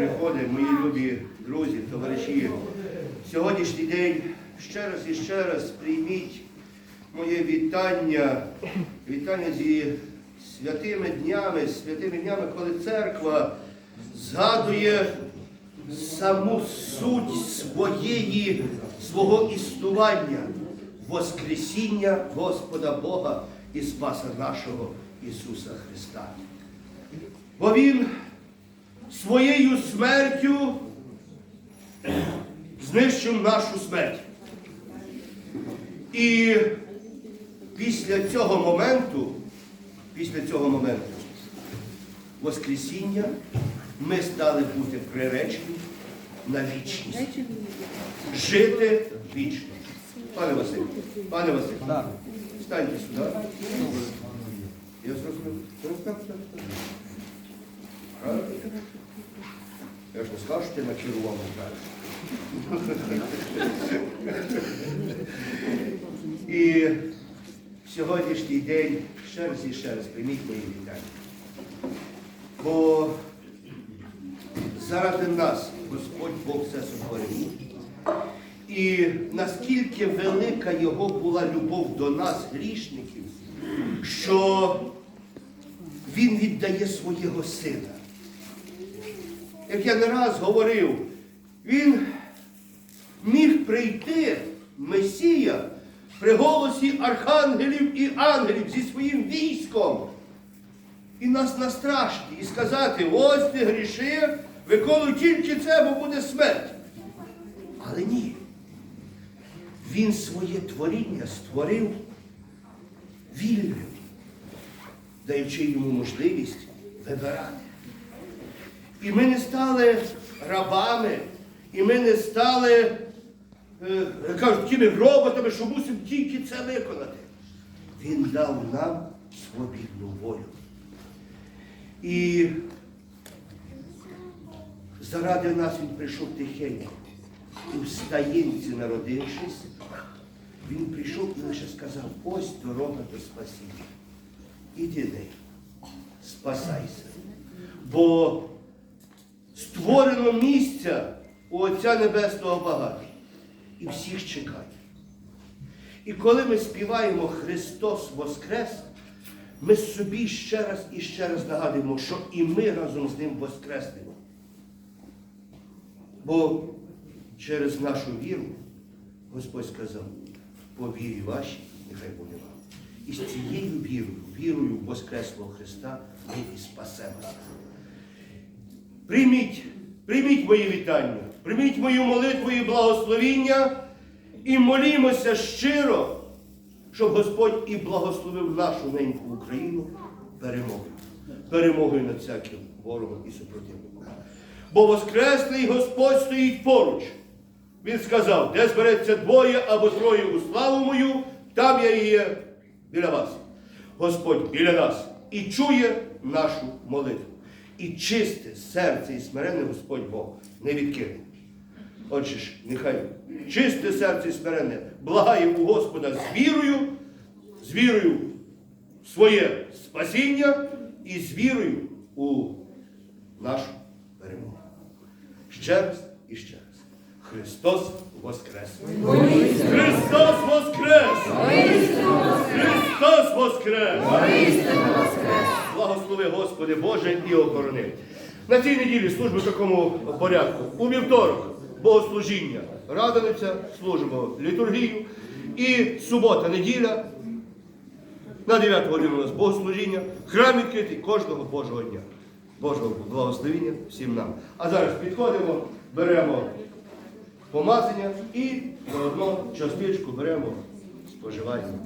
приходить, мої любі друзі, товариші. Сьогоднішній день ще раз і ще раз прийміть моє вітання, вітання зі святими днями, святими днями, коли церква згадує саму суть своєї, свого існування, Воскресіння Господа Бога і Спаса нашого Ісуса Христа. Бо Він своєю смертю знищив нашу смерть. І після цього моменту, після цього моменту, Воскресіння, ми стали бути приречені на вічність. Жити вічно. Пане Василь, пане Василь, станьте сюди. Я зрозумів. Я ж не скажу, що ти накерував правильно. І в сьогоднішній день ще раз і ще раз прийміть мої вітання. Бо заради нас Господь Бог все сотворив. І наскільки велика його була любов до нас, грішників, що він віддає свого сина. Як я не раз говорив, він міг прийти, Месія, при голосі архангелів і ангелів зі своїм військом і нас настрашити, і сказати, ось ти грішив, виконуй тільки це, бо буде смерть. Але ні. Він своє творіння створив вільним, даючи йому можливість вибирати. І ми не стали рабами, і ми не стали, е, кажуть, такими роботами, що мусимо тільки це виконати. Він дав нам свобідну волю. І заради нас він прийшов тихенько. І в стаїнці народившись, він прийшов і лише сказав, ось дорога до спасіння. Іди спасайся. Бо створено місця у Отця Небесного багато. І всіх чекає. І коли ми співаємо Христос Воскрес, ми собі ще раз і ще раз нагадуємо, що і ми разом з Ним воскреснемо. Бо через нашу віру Господь сказав, по вірі вашій, нехай буде вам. І з цією вірою, вірою в Воскреслого Христа, ми і спасемося. Прийміть, прийміть мої вітання, прийміть мою молитву і благословіння і молімося щиро, щоб Господь і благословив нашу неньку Україну перемогою. Перемогою над всяким ворогом і супротивником. Бо Воскресний Господь стоїть поруч. Він сказав, де збереться двоє або троє у славу мою, там я і є біля вас. Господь біля нас і чує нашу молитву. І чисте серце і смирене Господь Бог не відкине. Отже ж, нехай чисте серце і смирене благає у Господа з вірою, з вірою в своє спасіння і з вірою у нашу перемогу. Ще раз і ще раз. Христос Воскрес! Христос Воскрес! Христос Воскрес! Господи Боже, і охорони. На цій неділі служби в такому порядку. У вівторок богослужіння. Радониця, служимо літургію. І субота, неділя. На 9 годину у нас богослужіння. Храм відкритий кожного Божого дня. Божого благословення всім нам. А зараз підходимо, беремо помазання і заодно частичку беремо, споживаємо.